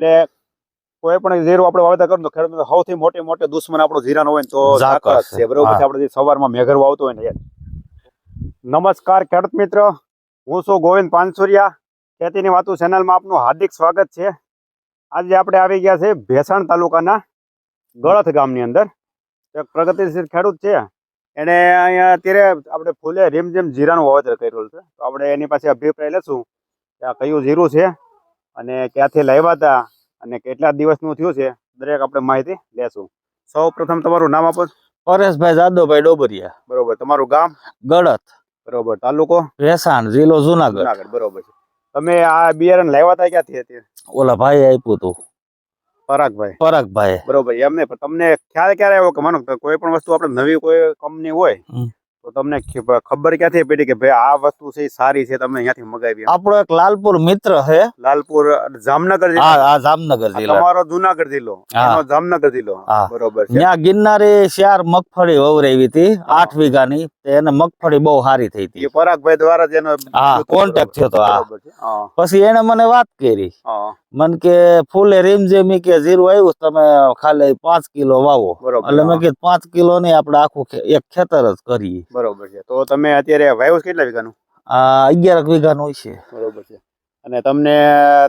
એટલે કોઈ પણ જીરું આપણે વાવેતર કરીએ તો ખેડૂત સૌથી મોટી મોટી દુશ્મન આપણો જીરાનો હોય તો ઝાકળ ઝાકળ છે. બરોબર છે. આપણે સવારમાં મેઘર આવતો હોય ને નમસ્કાર ખેડૂત મિત્ર. હું છું ગોવિંદ પાનસુરિયા. ખેતીની વાતો ચેનલમાં આપનું હાર્દિક સ્વાગત છે. આજે આપણે આવી ગયા છે ભેસાણ તાલુકાના ગળથ ગામની અંદર. એક પ્રગતિશીલ ખેડૂત છે. એને અહીંયા અત્યારે આપણે ફૂલે રીમઝીમ જીરાનું વાવેતર કરેલું છે. તો આપણે એની પાસે અભિપ્રાય લેશું કે આ કયું જીરું છે. અને ક્યાંથી લાવ્યા હતા અને કેટલા દિવસનું થયું છે દરેક આપણે માહિતી લેશું. સૌ પ્રથમ તમારું નામ આપો. પરેશભાઈ જાદવભાઈ ડોબરિયા. બરોબર તમારું ગામ? ગળત. બરોબર તાલુકો? ભેસાણ જિલ્લો જુનાગઢ. જુનાગઢ બરોબર છે. તમે આ બિયારણ લાવ્યા હતા ક્યાંથી હતી? ઓલા ભાઈ આપ્યું હતું. પરાગભાઈ. પરાગભાઈ બરોબર એમને તમને ખ્યાલ ક્યારે આવ્યો કે માનો કોઈ પણ વસ્તુ આપણે નવી કોઈ કંપની હોય. તો તમને ખબર ક્યાંથી પડી કે ભાઈ આ વસ્તુ છે સારી છે તમે અહીંયાથી મગાવી આપણો એક લાલપુર મિત્ર છે. લાલપુર જામનગર આ જામનગર જિલ્લા. તમારો જુનાગઢ જિલ્લો? જામનગર જિલ્લો? બરોબર ત્યાં ગિરનારી શિયાર મગફળી વવરાવી હતી આઠ વીઘાની. એને મગફળી બહુ સારી થઈ હતી. પરાગભાઈ દ્વારા એનો હા, કોન્ટેક્ટ થયો હતો હા. પછી એને મને વાત કરી. મન કે ફૂલે રીમઝેમી કે જીરું આવ્યું તમે ખાલી પાંચ કિલો વાવો. એટલે મેં કીધું પાંચ કિલો નહીં આપણે આખું એક ખેતર જ કરીએ. બરોબર છે. તો તમે અત્યારે વાયુ કેટલા વીઘાનું? આ અગિયાર વીઘાનું છે. બરોબર છે. અને તમને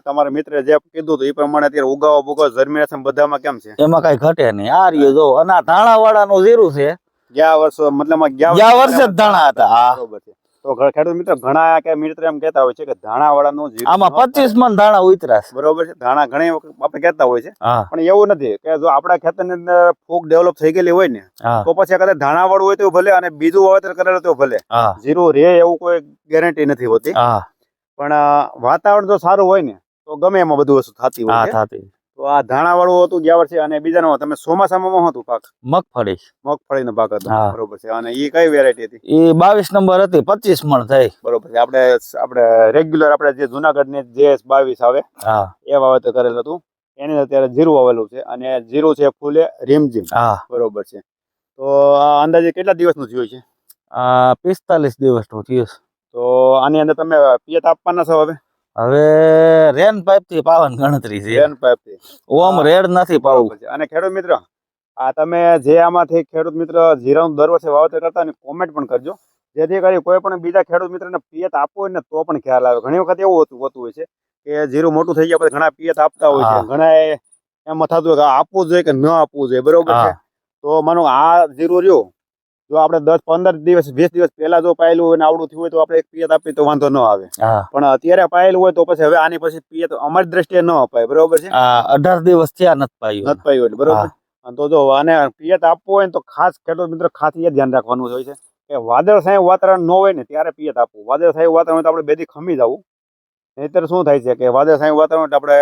તમારા મિત્રે જે કીધું હતું એ પ્રમાણે અત્યારે ઉગાવો ભૂગો જર્મિનેશન બધામાં કેમ છે? એમાં કઈ ઘટે નહીં. આ રહ્યું જો અને આ ધાણા નું જીરું છે ગયા વર્ષો મતલબ ગયા વર્ષે ધાણા હતા આ બરોબર છે. તો ખેડૂત મિત્ર ઘણા કે મિત્ર એમ કહેતા હોય છે કે ધાણા વાળાનું આમાં પચીસ મણ ધાણા ઉતરા બરોબર છે. ધાણા ઘણી આપણે કહેતા હોય છે. પણ એવું નથી કે જો આપણા ખેતરની અંદર ફૂગ ડેવલપ થઈ ગયેલી હોય ને તો પછી કદાચ ધાણા વાળું હોય તો ભલે અને બીજું વાવેતર કરેલું તો ભલે. જીરો રે એવું કોઈ ગેરંટી નથી હોતી. પણ વાતાવરણ જો સારું હોય ને તો ગમે એમાં બધું વસ્તુ થતી હોય હા થાતી. તો આ ધાણા વાળું હતું ગયા વર્ષે અને બીજાનો તમે ચોમાસામાં હતું પાક? મગફળી. મગફળીનો પાક હતો. બરોબર છે. અને એ કઈ વેરાયટી હતી? એ બાવીસ નંબર હતી. પચીસ મણ થઈ. બરોબર છે. આપણે આપણે રેગ્યુલર આપણે જે જુનાગઢની જે બાવીસ આવે એ વાવેતર કરેલું હતું. એની અત્યારે જીરું આવેલું છે અને જીરું છે ફૂલે રીમઝીમ. હા. બરોબર છે. તો આ અંદાજે કેટલા દિવસનું થયું છે? આ પિસ્તાલીસ દિવસનું થયું તો આની અંદર તમે પિયત આપવાના છો હવે? હવે રેન પાઇપથી પાવન ગણતરી છે. રેન પાઇપથી. ઓમ રેડ નથી પાવું. અને ખેડૂત મિત્ર આ તમે જે આમાંથી ખેડૂત મિત્ર જીરાનું દર વર્ષે વાવતર કરતા હોય કોમેન્ટ પણ કરજો. જેથી કરી કોઈ પણ બીજા ખેડૂત મિત્રને પિયત આપવું હોય ને તો પણ ખ્યાલ આવે. ઘણી વખત એવું હોતું હોતું હોય છે કે જીરું મોટું થઈ ગયા પછી ઘણા પિયત આપતા હોય છે. ઘણા એમ થતું હોય કે આપવું જોઈએ કે ન આપવું જોઈએ. બરોબર છે? તો માનો આ જીરું રહ્યું જો આપણે દસ પંદર દિવસ વીસ દિવસ પહેલા જો પાયેલું હોય આવડું થયું હોય તો આપણે એક પિયત આપીએ તો વાંધો ન આવે. પણ અત્યારે પાયેલું હોય તો પછી હવે આની પછી પિયત અમારી દ્રષ્ટિએ ન અપાય બરોબર છે? અઢાર દિવસથી આ નથ પાયું. નથ પાયું એટલે બરોબર? તો જો આને પિયત આપવું હોય ને તો ખાસ ખેડૂત મિત્ર ખાસ એ ધ્યાન રાખવાનું હોય છે કે વાદળછાયું વાતાવરણ ન હોય ને ત્યારે પિયત આપવું. વાદળ સાહેબ વાતાવરણ હોય તો આપણે બેથી ખમી જવું. નહીતર શું થાય છે કે વાદળ સાહેબ વાતાવરણ આપણે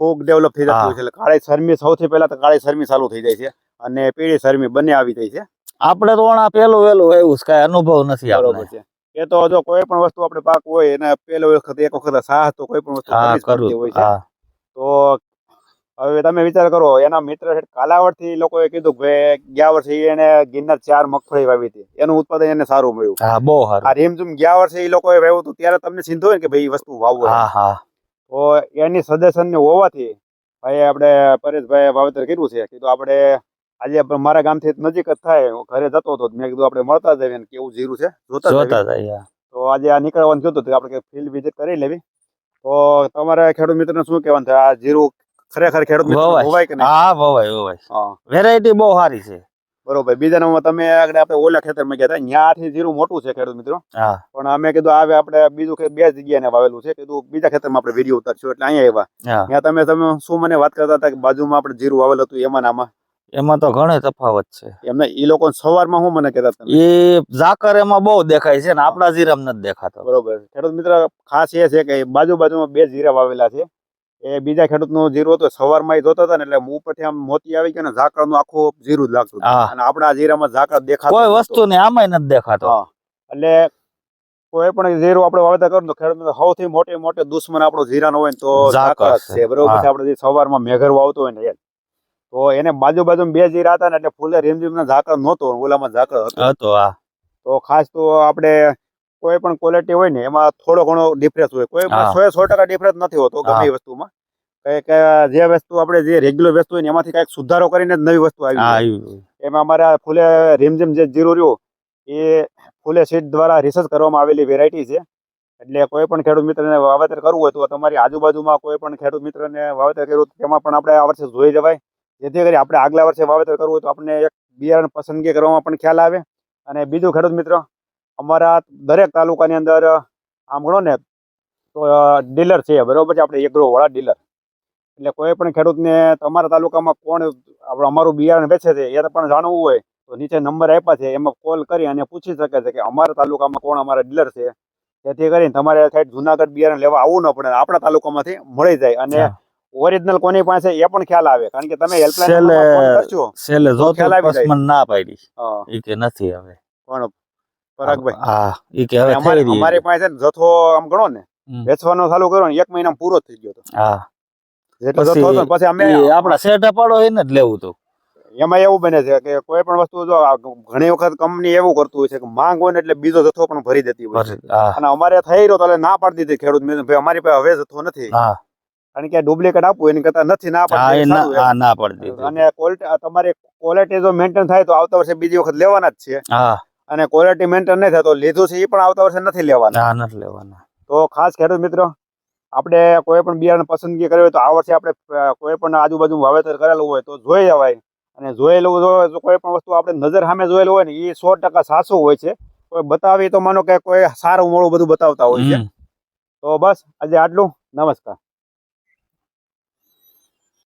ફૂગ ડેવલપ થઈ જતું હોય છે એટલે કાળી શરમી સૌથી પહેલા તો કાળી શરમી ચાલુ થઈ જાય છે અને પીળી શરમી બંને આવી જાય છે. આપણે તો આ પેલું વેલું એવું છે, કઈ અનુભવ નથી આપણે. એ તો જો કોઈ પણ વસ્તુ આપણે પાક હોય એને પેલો વખત એક વખત સાહ તો કોઈ પણ વસ્તુ કરવી હોય છે. તો હવે તમે વિચાર કરો એના મિત્ર કાલાવડથી લોકોએ કીધું કે ગયા વર્ષે એને ગિરનાર ચાર મગફળી વાવી હતી. એનું ઉત્પાદન એને સારું મળ્યું. હા બહુ સારું. આ રીમઝુમ ગયા વર્ષે એ લોકોએ વાવ્યું હતું ત્યારે તમને હોય કે ભાઈ વસ્તુ વાવવું હા હા. તો એની સજેશન ને હોવાથી ભાઈ આપણે પરેશભાઈ વાવેતર કર્યું છે કીધું આપણે આજે આપણે મારા ગામથી નજીક જ થાય ઘરે જતો હતો મેં કીધું આપણે મળતા જઈએ ને કેવું જીરું છે જોતા જોતા જાય તો આજે આ નીકળવાનું જોતું હતું આપણે ફિલ્ડ વિઝિટ કરી લેવી. તો તમારે ખેડૂત મિત્રને શું કહેવાનું થાય આ જીરું ખરેખર ખેડૂત મિત્ર વવાય. કે હા વવાય વવાય. વેરાયટી બહુ સારી છે. બરોબર. બીજા નંબર તમે આગળ આપણે ઓલા ખેતરમાં ગયા હતા. ત્યાંથી જીરું મોટું છે ખેડૂત મિત્રો. પણ અમે કીધું આવે આપણે બીજું કે બે જગ્યાએ વાવેલું છે. કીધું બીજા ખેતરમાં આપણે વીડિયો ઉતારશું એટલે અહીંયા આવ્યા. ત્યાં તમે તમે શું મને વાત કરતા હતા કે બાજુમાં આપણે જીરું વાવેલું હતું એમાં આમાં? એમાં તો ઘણો તફાવત છે. એમને એ લોકો સવારમાં શું મને કહેતા હતા એ ઝાકર એમાં બહુ દેખાય છે ને આપણા જીરામ નથી દેખાતો. બરોબર. ખેડૂત મિત્ર ખાસ એ છે કે બાજુ બાજુમાં બે જીરા વાવેલા છે. એ બીજા ખેડૂતનું જીરું હતું સવારમાં એ જોતા હતા ને એટલે હું ઉપરથી આમ મોતી આવી ગયો ને ઝાકળનું આખું જીરું જ લાગતું અને આપણા જીરામાં ઝાકર દેખાતો કોઈ વસ્તુ ને આમાંય નથી દેખાતો. એટલે કોઈ પણ જીરું આપણે વાવેતર કરો તો ખેડૂત સૌથી મોટે મોટી દુશ્મન આપણો જીરાનો હોય તો ઝાકર છે. બરોબર આપણે જે સવારમાં મેઘર વાવતો હોય ને એ તો એને બાજુ બાજુ બે જીરા હતા ને એટલે ફૂલે રીમઝીમ ના ઝાકળ નહોતો ઓલામાં ઝાકળ હતો. હા. તો ખાસ તો આપણે કોઈ પણ ક્વોલિટી હોય ને એમાં થોડો ઘણો ડિફરન્સ હોય. કોઈ. સો સો ટકા ડિફરન્સ નથી હોતો ગમે વસ્તુમાં. કે કે જે વસ્તુ આપણે જે રેગ્યુલર વસ્તુ હોય ને એમાંથી કંઈક સુધારો કરીને નવી વસ્તુ આવી. એમાં અમારા ફૂલે રીમઝીમ જે જીરું રહ્યું એ ફૂલે સીડ દ્વારા રિસર્ચ કરવામાં આવેલી વેરાયટી છે. એટલે કોઈ પણ ખેડૂત મિત્રને વાવેતર કરવું હોય તો તમારી આજુબાજુમાં કોઈ પણ ખેડૂત મિત્રને વાવેતર કર્યું તેમાં પણ આપણે આ વર્ષે જોઈ જવાય. જેથી કરી આપણે આગલા વર્ષે વાવેતર કરવું હોય તો આપણને એક બિયારણ પસંદગી કરવામાં પણ ખ્યાલ આવે. અને બીજું ખેડૂત મિત્ર, અમારા દરેક તાલુકાની અંદર, આમ ગણો ને, તો ડીલર છે, બરાબર છે? આપણે એગ્રોવાળા ડીલર. એટલે કોઈ પણ ખેડૂતને તમારા તાલુકામાં કોણ, આપણે અમારું બિયારણ વેચે છે, એ પણ જાણવું હોય. તો નીચે નંબર આપ્યા છે, એમાં કોલ કરી અને પૂછી શકે છે કે અમારા તાલુકામાં કોણ અમારા ડીલર છે. જેથી કરીને તમારે સાહેબ જુનાગઢ બિયારણ લેવા આવવું ન પડે, આપણા તાલુકામાંથી મળી જાય. અને. ઓરિજિનલ કોની પાસે એ પણ ખ્યાલ આવે. કારણ કે તમે હેલ્પલાઈન છેલ્લે- કરશો છેલ્લે જોતું ખ્યાલ આવી પછી જાય. મને ના પાડી. ઈ કે નથી હવે. પણ પરાગભાઈ. હા ઈ કે હવે અમારે થઈ રહી અમારી પાસે જથ્થો આમ ગણો ને વેચવાનો ચાલુ કર્યો ને એક મહિનામાં પૂરો થઈ ગયો તો હા. જેટલો જથ્થો હતો પછી અમે આપડા સેટા પાડો એને જ લેવું તો. એમાં એવું બને છે કે કોઈ પણ વસ્તુ જો ઘણી વખત કંપની એવું કરતું હોય છે કે માંગ હોય ને એટલે બીજો જથ્થો પણ ભરી દેતી હોય અને અમારે થઈ રહ્યો તો ના પાડી દીધી ખેડૂત ભાઈ અમારી પાસે હવે જથ્થો નથી. હા. કારણ કે ડુપ્લિકેટ આપવું એની કરતા નથી ના પાડી ના સારું એમ. હા ના પડી દીધું. અને ક્વોલિટી તમારી ક્વોલિટી જો મેન્ટેન થાય તો આવતા વર્ષે બીજી વખત લેવાના જ છે. હા. અને ક્વોલિટી મેન્ટેન નહીં થાય તો લીધું છે એ પણ આવતા વર્ષે નથી લેવાના. નથી લેવાના. તો ખાસ ખેડૂત મિત્રો આપણે કોઈ પણ બિયારણ પસંદગી કરવી હોય તો આ વર્ષે આપણે કોઈ પણ આજુબાજુ વાવેતર કરેલું હોય તો જોઈ જવાય અને જોયેલું હોય તો કોઈ પણ વસ્તુ આપણે નજર સામે જોયેલું હોય ને એ સો ટકા સાચું હોય છે. કોઈ બતાવી તો માનો કે કોઈ સારું મોડું બધું બતાવતા હોય છે. તો બસ આજે આટલું. નમસ્કાર.